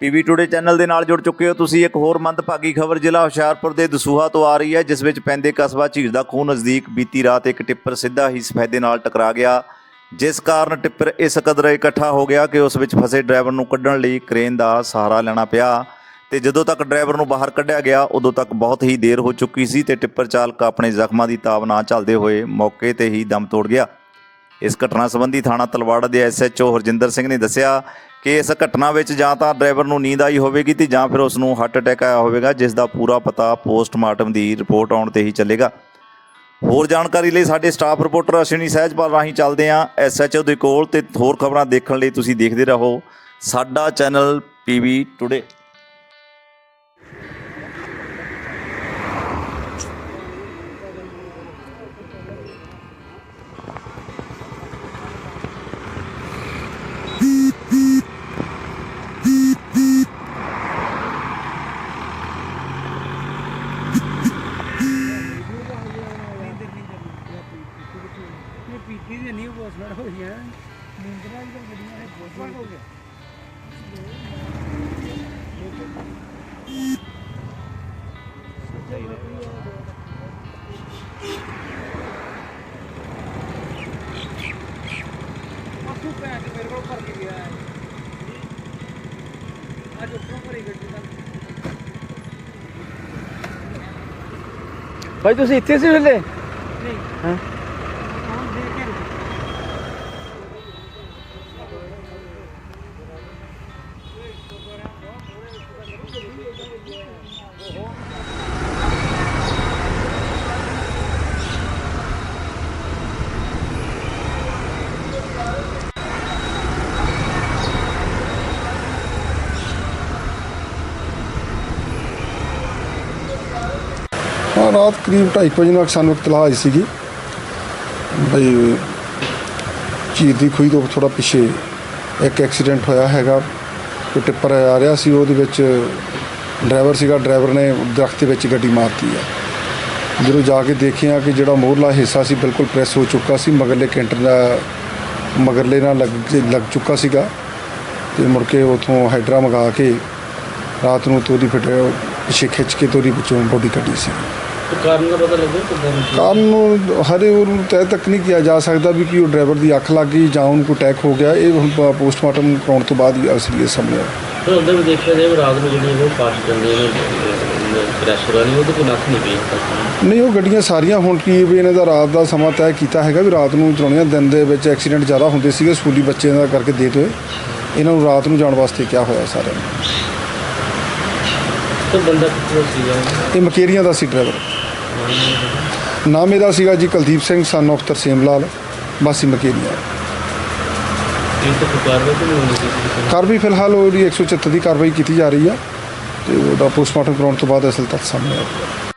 PV today channel ਦੇ ਨਾਲ ਜੁੜ ਚੁੱਕੇ ਹੋ ਤੁਸੀਂ। ਇੱਕ ਹੋਰ ਮੰਦਭਾਗੀ ਖਬਰ ਜ਼ਿਲ੍ਹਾ ਹੁਸ਼ਿਆਰਪੁਰ ਦੇ ਦਸੂਹਾ ਤੋਂ ਆ ਰਹੀ ਹੈ, ਜਿਸ ਵਿੱਚ ਪੈਂਦੇ ਕਸਬਾ ਝੀਰ ਦਾ ਖੂਹ ਨਜ਼ਦੀਕ ਬੀਤੀ ਰਾਤ ਇੱਕ ਟਿੱਪਰ ਸਿੱਧਾ ਹੀ ਸਫੈਦੇ ਨਾਲ ਟਕਰਾ ਗਿਆ। ਜਿਸ ਕਾਰਨ ਟਿੱਪਰ ਇਸ ਕਦਰ ਇਕੱਠਾ ਹੋ ਗਿਆ ਕਿ ਉਸ ਵਿੱਚ ਫਸੇ ਡਰਾਈਵਰ ਨੂੰ ਕੱਢਣ ਲਈ ਕ੍ਰੇਨ ਦਾ ਸਹਾਰਾ ਲੈਣਾ ਪਿਆ। ਤੇ ਜਦੋਂ ਤੱਕ ਡਰਾਈਵਰ ਨੂੰ ਬਾਹਰ ਕੱਢਿਆ ਗਿਆ, ਉਦੋਂ ਤੱਕ ਬਹੁਤ ਹੀ ਦੇਰ ਹੋ ਚੁੱਕੀ ਸੀ ਤੇ ਟਿੱਪਰ ਚਾਲਕ ਆਪਣੇ ਜ਼ਖਮਾਂ ਦੀ ਤਾਬ ਨਾ ਚੱਲਦੇ ਹੋਏ ਮੌਕੇ ਤੇ ਹੀ ਦਮ ਤੋੜ ਗਿਆ। ਇਸ ਘਟਨਾ ਸੰਬੰਧੀ ਥਾਣਾ ਤਲਵਾੜਾ ਦੇ ਐਸਐਚਓ ਹਰਜਿੰਦਰ ਸਿੰਘ ਨੇ ਦੱਸਿਆ ਕਿ ਇਸ ਘਟਨਾ ਵਿੱਚ ਜਾਂ ਤਾਂ ਡਰਾਈਵਰ ਨੂੰ ਨੀਂਦ ਆਈ ਹੋਵੇਗੀ ਤੇ ਜਾਂ ਫਿਰ ਉਸ ਨੂੰ ਹਾਰਟ ਅਟੈਕ ਆਇਆ ਹੋਵੇਗਾ, ਜਿਸ ਦਾ ਪੂਰਾ ਪਤਾ ਪੋਸਟਮਾਰਟਮ ਦੀ ਰਿਪੋਰਟ ਆਉਣ ਤੇ ਹੀ ਚੱਲੇਗਾ। ਹੋਰ ਜਾਣਕਾਰੀ ਲਈ ਸਾਡੇ ਸਟਾਫ ਰਿਪੋਰਟਰ ਅਸ਼ਵਨੀ ਸਹਿਜਪਾਲ ਰਾਹੀਂ ਚੱਲਦੇ ਹਾਂ ਐਸਐਚਓ ਦੇ ਕੋਲ ਤੇ ਹੋਰ ਖਬਰਾਂ ਦੇਖਣ ਲਈ ਤੁਸੀਂ ਦੇਖਦੇ ਰਹੋ ਸਾਡਾ ਚੈਨਲ ਪੀਵੀ ਟੁਡੇ ਇਹ ਪੀਤੀ ਦੀ ਨਹੀਂ ਪੋਸਟਮਾਰਟ ਹੋ? ਗਿਆ ਨਿੰਦਰਾ ਦੀ ਤਾਂ ਗੱਡੀਆਂ ਨੇ ਪੋਸਟਮਾਰਟ ਹੋ ਗਿਆ ਆਪੂ ਤੇ ਮੇਰੇ ਕੋਲ ਭਰ ਕੇ ਗਿਆ ਹੈ। ਅੱਜ ਉੱਪਰੋਂ ਭਰੀ ਗੱਡੀ ਦਾ। ਭਾਈ ਤੁਸੀਂ ਇੱਥੇ ਸੀ ਵੇਲੇ? ਨਹੀਂ। ਹਾਂ ਹੁਣ ਦੇਖ ਕੇ ਰੁਕ ਹਾਂ, ਰਾਤ ਕਰੀਬ 2:30 ਵਜੇ ਨਾਲ ਸਾਨੂੰ ਇਤਲਾਹ ਆਈ ਸੀਗੀ। ਬਈ ਝੀਰ ਦੀ ਖੂਹੀ ਤੋਂ ਥੋੜਾ ਪਿੱਛੇ ਇੱਕ ਐਕਸੀਡੈਂਟ ਹੋਇਆ ਹੈਗਾ। ਕੋਈ ਟਿੱਪਰ ਆ ਰਿਹਾ ਸੀ, ਉਹਦੇ ਵਿੱਚ ਡਰਾਈਵਰ ਸੀਗਾ। ਡਰਾਈਵਰ ਨੇ ਦਰਖਤ ਦੇ ਵਿੱਚ ਗੱਡੀ ਮਾਰਤੀ ਆ। ਜਦੋਂ ਜਾ ਕੇ ਦੇਖਿਆ ਕਿ ਜਿਹੜਾ ਮੋਹਰਲਾ ਹਿੱਸਾ ਸੀ, ਬਿਲਕੁਲ ਪ੍ਰੈਸ ਹੋ ਚੁੱਕਾ ਸੀ, ਮਗਰਲੇ ਕੈਂਟਰ ਦਾ, ਮਗਰਲੇ ਨਾਲ ਲੱਗ ਲੱਗ ਚੁੱਕਾ ਸੀਗਾ। ਤੇ ਮੁੜ ਕੇ ਉਥੋਂ ਹਾਈਡਰਾ ਮੰਗਾ ਕੇ ਰਾਤ ਨੂੰ ਤੋਦੀ ਫਿਟ ਪਿੱਛੇ ਖਿੱਚ ਕੇ ਤੋਦੀ ਵਿੱਚੋਂ ਬੋਡੀ ਕੱਢੀ ਸੀ। ਕਾਰਨ ਦਾ ਪਤਾ ਲੱਗਿਆ ਕਿਦਾਂ ਕਾਰਨ ਨੂੰ ਹਰੇ ਉਹਨੂੰ ਤੈਅ ਤੱਕ ਨਹੀਂ ਕੀਤਾ ਜਾ ਸਕਦਾ ਵੀ ਕਿ ਉਹ ਡਰਾਈਵਰ ਦੀ ਅੱਖ ਲੱਗ ਗਈ ਜਾਂ ਉਹਨੂੰ ਕੋਈ ਅਟੈਕ ਹੋ ਗਿਆ। ਇਹ ਹੁਣ ਪੋਸਟਮਾਰਟਮ ਕਰਾਉਣ ਤੋਂ ਬਾਅਦ ਹੀ ਅਸਲੀ ਸਾਹਮਣੇ ਆਇਆ। ਫਿਰ ਉਹਦੇ ਵੀ ਦੇਖਿਆ ਜਾਵੇ ਰਾਤ ਨੂੰ ਜਿਹੜੀ ਉਹ ਪਾਸ ਜਾਂਦੇ ਨੇ ਪ੍ਰੈਸ਼ਰ ਵਾਲੀ ਉਹਦੇ ਕੋਲ ਨੱਥ ਨਹੀਂ ਪਈ। ਤੱਕ ਨਹੀਂ ਉਹ ਗੱਡੀਆਂ ਸਾਰੀਆਂ ਹੁਣ ਕੀ ਵੀ ਇਹਨਾਂ ਦਾ ਰਾਤ ਦਾ ਸਮਾਂ ਤੈਅ ਕੀਤਾ ਹੈਗਾ ਵੀ ਰਾਤ ਨੂੰ ਚਲਾਉਣੀਆਂ ਦਿਨ ਦੇ ਵਿੱਚ ਐਕਸੀਡੈਂਟ ਜ਼ਿਆਦਾ ਹੁੰਦੇ ਸੀਗੇ ਸਕੂਲੀ ਬੱਚਿਆਂ ਦਾ ਕਰਕੇ ਦੇ ਤੋਏ ਇਹਨਾਂ ਨੂੰ ਰਾਤ ਨੂੰ ਜਾਣ ਵਾਸਤੇ ਕਿਹਾ ਹੋਇਆ ਸਾਰਿਆਂ ਨੂੰ। ਤੇ ਬੰਦਾ ਕਿੱਥੋਂ ਸੀਗਾ? ਇਹ ਮਕੇਰੀਆਂ ਦਾ ਸੀ ਡਰਾਈਵਰ ਨਾਮ ਇਹਦਾ ਸੀਗਾ ਜੀ ਕੁਲਦੀਪ ਸਿੰਘ ਸਨ of ਤਰਸੇਮ ਲਾਲ। ਵਾਸੀ ਮਕੇਰੀਆਂ। ਇਹ ਤਾਂ ਕਾਰਵਾਈ ਤਾਂ ਨਹੀਂ ਹੋਣੀ ਸੀ ਕਾਰਵਾਈ ਫਿਲਹਾਲ ਉਹਦੀ 174 ਦੀ ਕਾਰਵਾਈ ਕੀਤੀ ਜਾ ਰਹੀ ਆ ਤੇ ਉਹਦਾ ਪੋਸਟਮਾਰਟਮ ਕਰਾਉਣ ਤੋਂ ਬਾਅਦ ਅਸਲ ਤੱਥ ਸਾਹਮਣੇ ਆਏਗਾ